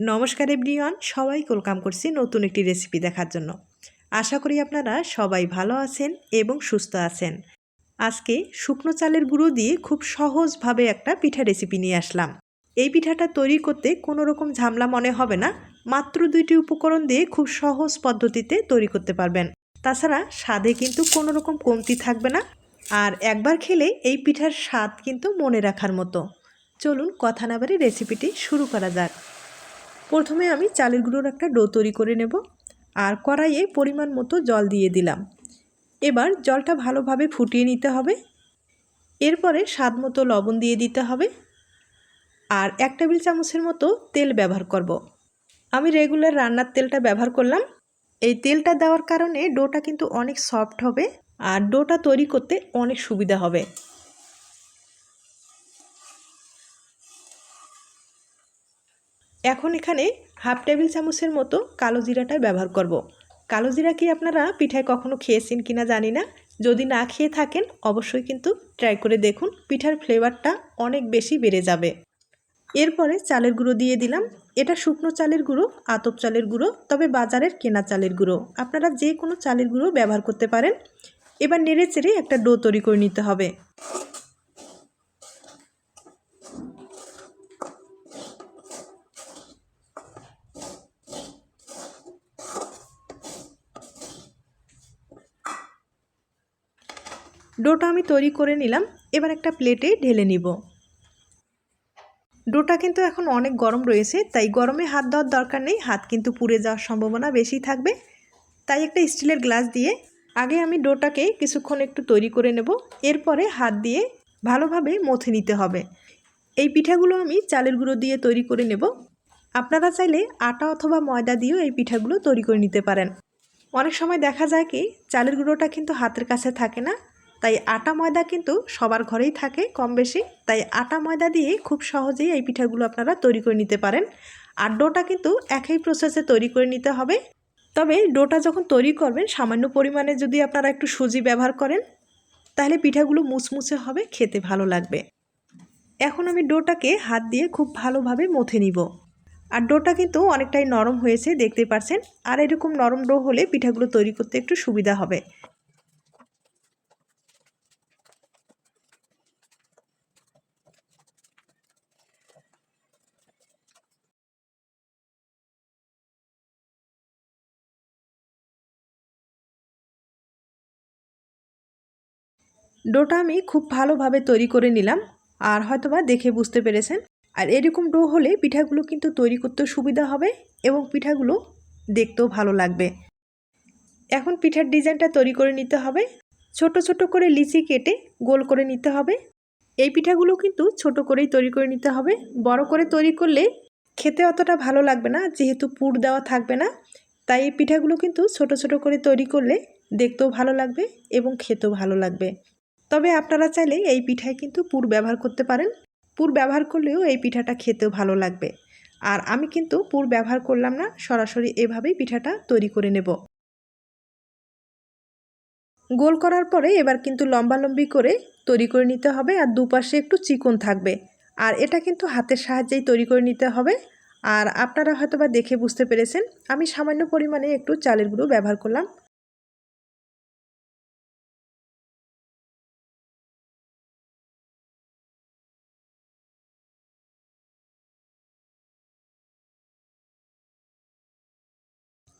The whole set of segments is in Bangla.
নমস্কার এভরিওয়ান সবাই ওয়েলকাম করছি নতুন একটি রেসিপি দেখার জন্য। আশা করি আপনারা সবাই ভালো আছেন এবং সুস্থ আছেন। আজকে শুকনো চালের গুঁড়ো দিয়ে খুব সহজভাবে একটা পিঠা রেসিপি নিয়ে আসলাম। এই পিঠাটা তৈরি করতে কোনো রকম ঝামলা মনে হবে না, মাত্র দুইটি উপকরণ দিয়ে খুব সহজ পদ্ধতিতে তৈরি করতে পারবেন। তাছাড়া স্বাদে কিন্তু কোনো রকম কমতি থাকবে না, আর একবার খেলে এই পিঠার স্বাদ কিন্তু মনে রাখার মতো। চলুন কথা না বাড়ি রেসিপিটি শুরু করা যাক। প্রথমে আমি চালের গুঁড়োর একটা ডো তৈরি করে নেব আর কড়াইয়ে পরিমাণ মতো জল দিয়ে দিলাম। এবার জলটা ভালোভাবে ফুটিয়ে নিতে হবে। এরপরে স্বাদ মতো লবণ দিয়ে দিতে হবে। আর এক টেবিল চামচের মতো তেল ব্যবহার করব। আমি রেগুলার রান্নার তেলটা ব্যবহার করলাম। এই তেলটা দেওয়ার কারণে ডোটা কিন্তু অনেক সফট হবে আর ডোটা তৈরি করতে অনেক সুবিধা হবে। এখন এখানে হাফ টেবিল চামচের মতো কালো জিরাটা ব্যবহার করব। কালো জিরা কি আপনারা পিঠায় কখনো খেয়েছেন কিনা জানি না। যদি না খেয়ে থাকেন, অবশ্যই কিন্তু ট্রাই করে দেখুন, পিঠার ফ্লেভারটা অনেক বেশি বেড়ে যাবে। এরপরে চালের গুঁড়ো দিয়ে দিলাম। এটা শুকনো চালের গুঁড়ো, আতপ চালের গুঁড়ো, তবে বাজারের কেনা চালের গুঁড়ো। আপনারা যে কোনো চালের গুঁড়ো ব্যবহার করতে পারেন। এবার নেড়ে চেড়ে একটা ডো তৈরি করে নিতে হবে। ডোটা আমি তৈরি করে নিলাম, এবার একটা প্লেটে ঢেলে নিব। ডোটা কিন্তু এখন অনেক গরম রয়েছে, তাই গরমে হাত দেওয়ার দরকার নেই, হাত কিন্তু পুড়ে যাওয়ার সম্ভাবনা বেশি থাকবে। তাই একটা স্টিলের গ্লাস দিয়ে আগে আমি ডোটাকে কিছুক্ষণ একটু তৈরি করে নেব, এরপরে হাত দিয়ে ভালোভাবে মথে নিতে হবে। এই পিঠাগুলো আমি চালের গুঁড়ো দিয়ে তৈরি করে নেব। আপনারা চাইলে আটা অথবা ময়দা দিয়েও এই পিঠাগুলো তৈরি করে নিতে পারেন। অনেক সময় দেখা যায় কি, চালের গুঁড়োটা কিন্তু হাতের কাছে থাকে না তাই আটা ময়দা কিন্তু সবার ঘরেই থাকে কম বেশি তাই আটা ময়দা দিয়ে খুব সহজেই এই পিঠাগুলো আপনারা তৈরি করে নিতে পারেন। আর ডোটা কিন্তু একই প্রসেসে তৈরি করে নিতে হবে। তবে ডোটা যখন তৈরি করবেন, সামান্য পরিমাণে যদি আপনারা একটু সুজি ব্যবহার করেন, তাহলে পিঠাগুলো মুচমুচে হবে, খেতে ভালো লাগবে। এখন আমি ডোটাকে হাত দিয়ে খুব ভালোভাবে মথে নিব। আর ডোটা কিন্তু অনেকটাই নরম হয়েছে দেখতে পাচ্ছেন আর এরকম নরম ডো হলে পিঠাগুলো তৈরি করতে একটু সুবিধা হবে। ডোটা আমি খুব ভালোভাবে তৈরি করে নিলাম, আর হয়তোবা দেখে বুঝতে পেরেছেন। আর এরকম ডো হলে পিঠাগুলো কিন্তু তৈরি করতেও সুবিধা হবে এবং পিঠাগুলো দেখতেও ভালো লাগবে। এখন পিঠার ডিজাইনটা তৈরি করে নিতে হবে। ছোট ছোট করে লিচি কেটে গোল করে নিতে হবে। এই পিঠাগুলো কিন্তু ছোট করেই তৈরি করে নিতে হবে। বড় করে তৈরি করলে খেতে অতটা ভালো লাগবে না, যেহেতু পুর দেওয়া থাকবে না। তাই এই পিঠাগুলো কিন্তু ছোট ছোট করে তৈরি করলে দেখতেও ভালো লাগবে এবং খেতেও ভালো লাগবে। তবে আপনারা চাইলে এই পিঠায় কিন্তু পুর ব্যবহার করতে পারেন। পুর ব্যবহার করলেও এই পিঠাটা খেতেও ভালো লাগবে। আর আমি কিন্তু পুর ব্যবহার করলাম না, সরাসরি এভাবেই পিঠাটা তৈরি করে নেব। গোল করার পরে এবার কিন্তু লম্বালম্বি করে তৈরি করে নিতে হবে আর দুপাশে একটু চিকন থাকবে। আর এটা কিন্তু হাতের সাহায্যেই তৈরি করে নিতে হবে। আর আপনারা হয়তোবা দেখে বুঝতে পেরেছেন, আমি সামান্য পরিমাণে একটু চালের গুঁড়ো ব্যবহার করলাম।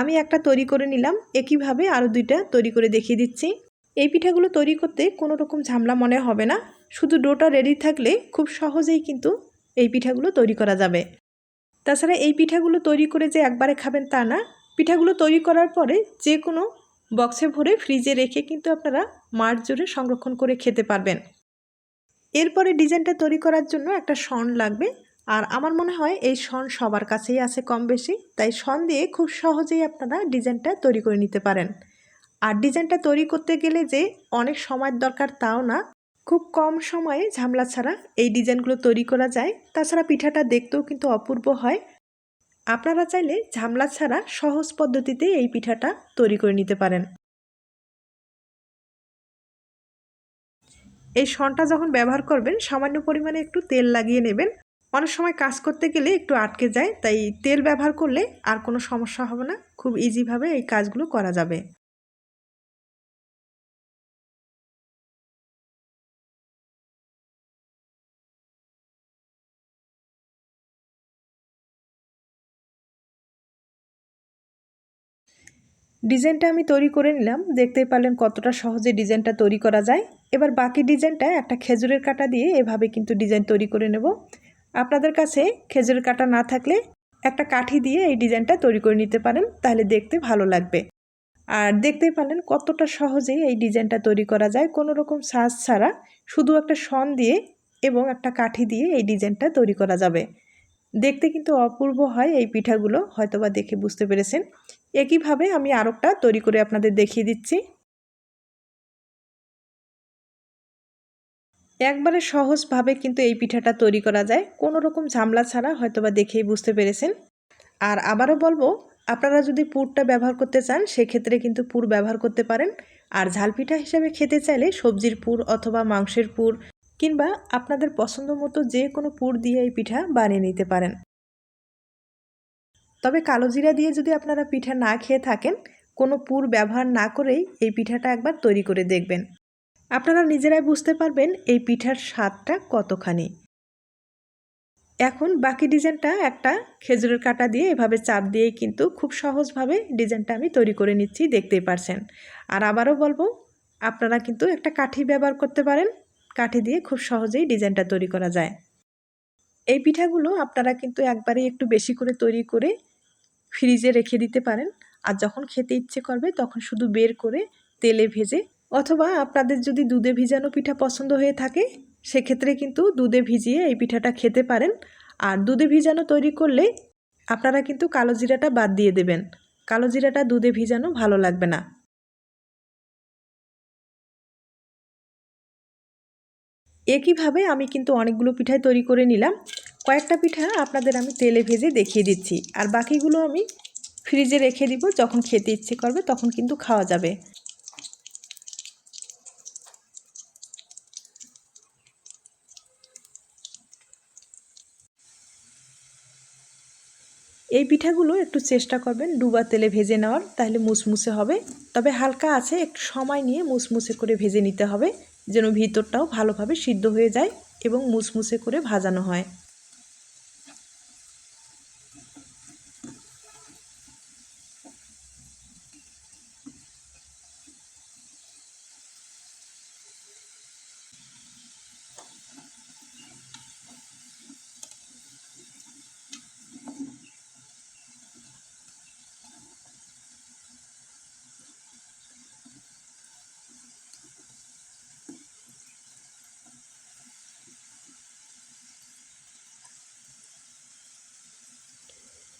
আমি একটা তৈরি করে নিলাম, একইভাবে আরও দুইটা তৈরি করে দেখিয়ে দিচ্ছি। এই পিঠাগুলো তৈরি করতে কোনো রকম ঝামলা মনে হবে না, শুধু ডোটা রেডি থাকলে খুব সহজেই কিন্তু এই পিঠাগুলো তৈরি করা যাবে। তাছাড়া এই পিঠাগুলো তৈরি করে যে একবারে খাবেন তা না, পিঠাগুলো তৈরি করার পরে যে কোনো বক্সে ভরে ফ্রিজে রেখে কিন্তু আপনারা মার্চ জুড়ে সংরক্ষণ করে খেতে পারবেন। এরপরে ডিজাইনটা তৈরি করার জন্য একটা শন লাগবে আর আমার মনে হয় এই শন সবার কাছেই আছে কম বেশি তাই শন দিয়ে খুব সহজেই আপনারা ডিজাইনটা তৈরি করে নিতে পারেন। আর ডিজাইনটা তৈরি করতে গেলে যে অনেক সময়ের দরকার তাও না, খুব কম সময়ে ঝামলা ছাড়া এই ডিজাইনগুলো তৈরি করা যায়। তাছাড়া পিঠাটা দেখতেও কিন্তু অপূর্ব হয়। আপনারা চাইলে ঝামলা ছাড়া সহজ পদ্ধতিতে এই পিঠাটা তৈরি করে নিতে পারেন। এই শনটা যখন ব্যবহার করবেন, সামান্য পরিমাণে একটু তেল লাগিয়ে নেবেন। অনেক সময় কাজ করতে গেলে একটু আটকে যায়, তাই তেল ব্যবহার করলে আর কোনো সমস্যা হবে না। খুব ইজিভাবে এই কাজগুলো করা যাবে। ডিজাইনটা আমি তৈরি করে নিলাম। দেখতেই পারলেন কতটা সহজে ডিজাইনটা তৈরি করা যায়। এবার বাকি ডিজাইনটা একটা খেজুরের কাটা দিয়ে এভাবে কিন্তু ডিজাইন তৈরি করে নেব। আপনাদের কাছে খেজুরের কাটা না থাকলে একটা কাঠি দিয়ে এই ডিজাইনটা তৈরি করে নিতে পারেন, তাহলে দেখতে ভালো লাগবে। আর দেখতেই পারলেন কতটা সহজেই এই ডিজাইনটা তৈরি করা যায়। কোনো রকম সাজ ছাড়া শুধু একটা শন দিয়ে এবং একটা কাঠি দিয়ে এই ডিজাইনটা তৈরি করা যাবে। দেখতে কিন্তু অপূর্ব হয় এই পিঠাগুলো, হয়তোবা দেখে বুঝতে পেরেছেন। একইভাবে আমি আরকটা তৈরি করে আপনাদের দেখিয়ে দিচ্ছি। একবারে সহজভাবে কিন্তু এই পিঠাটা তৈরি করা যায়। কোনো রকম ঝামলা ছাড়া হয়তোবা দেখেই বুঝতে পেরেছেন। আর আবারও বলব, আপনারা যদি পুরটা ব্যবহার করতে চান, সেক্ষেত্রে কিন্তু পুর ব্যবহার করতে পারেন। আর ঝাল পিঠা হিসেবে খেতে চাইলে সবজির পুর অথবা মাংসের পুর কিংবা আপনাদের পছন্দ মতো যে কোনো পুর দিয়ে এই পিঠা বানিয়ে নিতে পারেন। তবে কালো জিরা দিয়ে যদি আপনারা পিঠা না খেয়ে থাকেন, কোনো পুর ব্যবহার না করেই এই পিঠাটা একবার তৈরি করে দেখবেন। আপনারা নিজেরাই বুঝতে পারবেন এই পিঠার স্বাদটা কতখানি। এখন বাকি ডিজাইনটা একটা খেজুরের কাটা দিয়ে এভাবে চাপ দিয়ে কিন্তু খুব সহজভাবে ডিজাইনটা আমি তৈরি করে নিচ্ছি, দেখতেই পারছেন। আর আবারও বলব, আপনারা কিন্তু একটা কাঠি ব্যবহার করতে পারেন। কাঠি দিয়ে খুব সহজেই ডিজাইনটা তৈরি করা যায়। এই পিঠাগুলো আপনারা কিন্তু একবারে একটু বেশি করে তৈরি করে ফ্রিজে রেখে দিতে পারেন। আর যখন খেতে ইচ্ছে করবে, তখন শুধু বের করে তেলে ভেজে অথবা আপনাদের যদি দুধে ভিজানো পিঠা পছন্দ হয়ে থাকে, সেক্ষেত্রে কিন্তু দুধে ভিজিয়ে এই পিঠাটা খেতে পারেন। আর দুধে ভিজানো তৈরি করলে আপনারা কিন্তু কালো জিরাটা বাদ দিয়ে দেবেন। কালো জিরাটা দুধে ভিজানো ভালো লাগবে না। একইভাবে আমি কিন্তু অনেকগুলো পিঠাই তৈরি করে নিলাম। কয়েকটা পিঠা আপনাদের আমি তেলে ভেজে দেখিয়ে দিচ্ছি। আর বাকিগুলো আমি ফ্রিজে রেখে দিব। যখন খেতে ইচ্ছে করবে তখন কিন্তু খাওয়া যাবে। এই পিঠাগুলো একটু চেষ্টা করবেন ডুবা তেলে ভেজে নেওয়ার, তাহলে মুসমুসে হবে। তবে হালকা আছে, একটু সময় নিয়ে মুসমুসে করে ভেজে নিতে হবে, যেন ভিতরটাও ভালোভাবে সিদ্ধ হয়ে যায় এবং মুসমুসে করে ভাজানো হয়।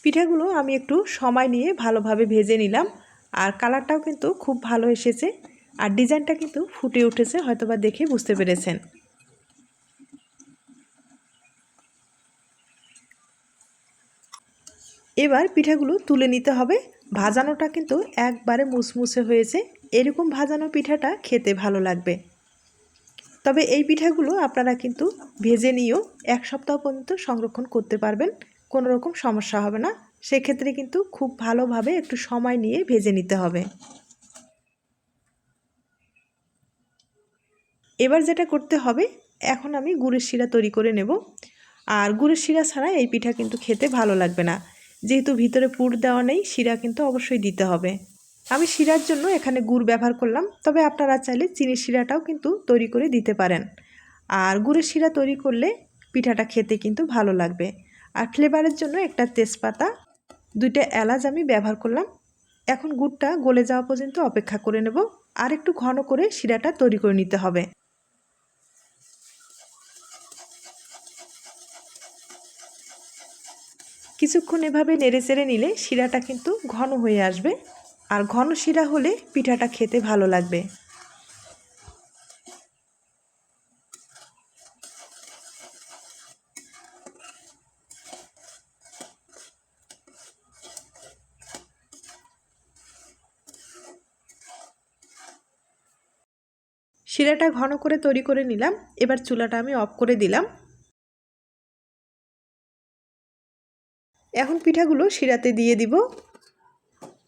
পিঠাগুলো আমি একটু সময় নিয়ে ভালোভাবে ভেজে নিলাম। আর কালারটাও কিন্তু খুব ভালো এসেছে। আর ডিজাইনটা কিন্তু ফুটে উঠেছে, হয়তোবা দেখে বুঝতে পেরেছেন। এবার পিঠাগুলো তুলে নিতে হবে। ভাজানোটা কিন্তু একবারে মুসমুসে হয়েছে। এরকম ভাজানো পিঠাটা খেতে ভালো লাগবে। তবে এই পিঠাগুলো আপনারা কিন্তু ভেজে নিয়েও এক সপ্তাহ পর্যন্ত সংরক্ষণ করতে পারবেন। কোনো রকম সমস্যা হবে না। সেক্ষেত্রে কিন্তু খুব ভালোভাবে একটু সময় নিয়ে ভেজে নিতে হবে। এবার যেটা করতে হবে, এখন আমি গুড়ের শিরা তৈরি করে নেব। আর গুড়ের শিরা ছাড়া এই পিঠা কিন্তু খেতে ভালো লাগবে না। যেহেতু ভিতরে পুর দেওয়া নেই, শিরা কিন্তু অবশ্যই দিতে হবে। আমি শিরার জন্য এখানে গুড় ব্যবহার করলাম, তবে আপনারা চাইলে চিনির শিরাটাও কিন্তু তৈরি করে দিতে পারেন। আর গুড়ের শিরা তৈরি করলে পিঠাটা খেতে কিন্তু ভালো লাগবে। আর ফ্লেভারের জন্য একটা তেজপাতা। দুইটা এলাচ আমি ব্যবহার করলাম। এখন গুড়টা গলে যাওয়া পর্যন্ত অপেক্ষা করে নেব। আর একটু ঘন করে শিরাটা তৈরি করে নিতে হবে। কিছুক্ষণ এভাবে নেড়ে চেড়ে নিলে শিরাটা কিন্তু ঘন হয়ে আসবে। আর ঘন শিরা হলে পিঠাটা খেতে ভালো লাগবে। শিরাটা ঘন করে তৈরি করে নিলাম। এবার চুলাটা আমি অফ করে দিলাম। এখন পিঠাগুলো শিরাতে দিয়ে দিব।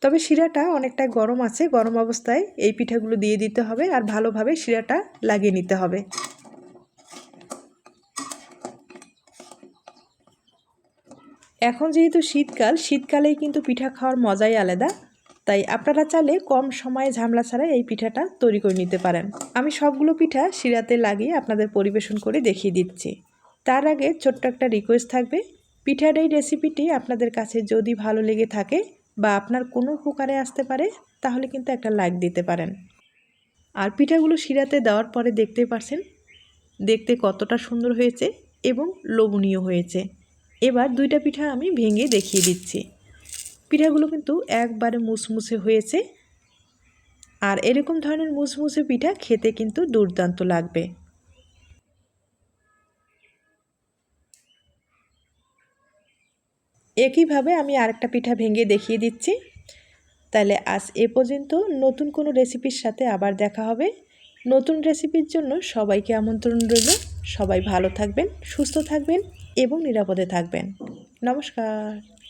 তবে শিরাটা অনেকটা গরম আছে, গরম অবস্থায় এই পিঠাগুলো দিয়ে দিতে হবে আর ভালোভাবে শিরাটা লাগিয়ে নিতে হবে। এখন যেহেতু শীতকাল, শীতকালেই কিন্তু পিঠা খাওয়ার মজাই আলাদা। তাই আপনারা চাইলে কম সময়ে ঝামেলা ছাড়া এই পিঠাটা তৈরি করে নিতে পারেন। আমি সবগুলো পিঠা শিরাতে লাগিয়ে আপনাদের পরিবেশন করে দেখিয়ে দিচ্ছি। তার আগে ছোট্ট একটা রিকোয়েস্ট থাকবে। পিঠার এই রেসিপিটি আপনাদের কাছে যদি ভালো লেগে থাকে বা আপনার কোনো উপকারে আসতে পারে, তাহলে কিন্তু একটা লাইক দিতে পারেন। আর পিঠাগুলো শিরাতে দেওয়ার পরে দেখতে পারছেন, দেখতে কতটা সুন্দর হয়েছে এবং লোভনীয় হয়েছে। এবার দুইটা পিঠা আমি ভেঙে দেখিয়ে দিচ্ছি। পিঠাগুলো কিন্তু একবারে মুসমুসে হয়েছে। আর এরকম ধরনের মুসমুসে পিঠা খেতে কিন্তু দুর্দান্ত লাগবে। একইভাবে আমি আরেকটা পিঠা ভেঙে দেখিয়ে দিচ্ছি। তাহলে আজ এ পর্যন্ত নতুন কোনো রেসিপির সাথে আবার দেখা হবে। নতুন রেসিপির জন্য সবাইকে আমন্ত্রণ রইল। সবাই ভালো থাকবেন, সুস্থ থাকবেন এবং নিরাপদে থাকবেন। নমস্কার।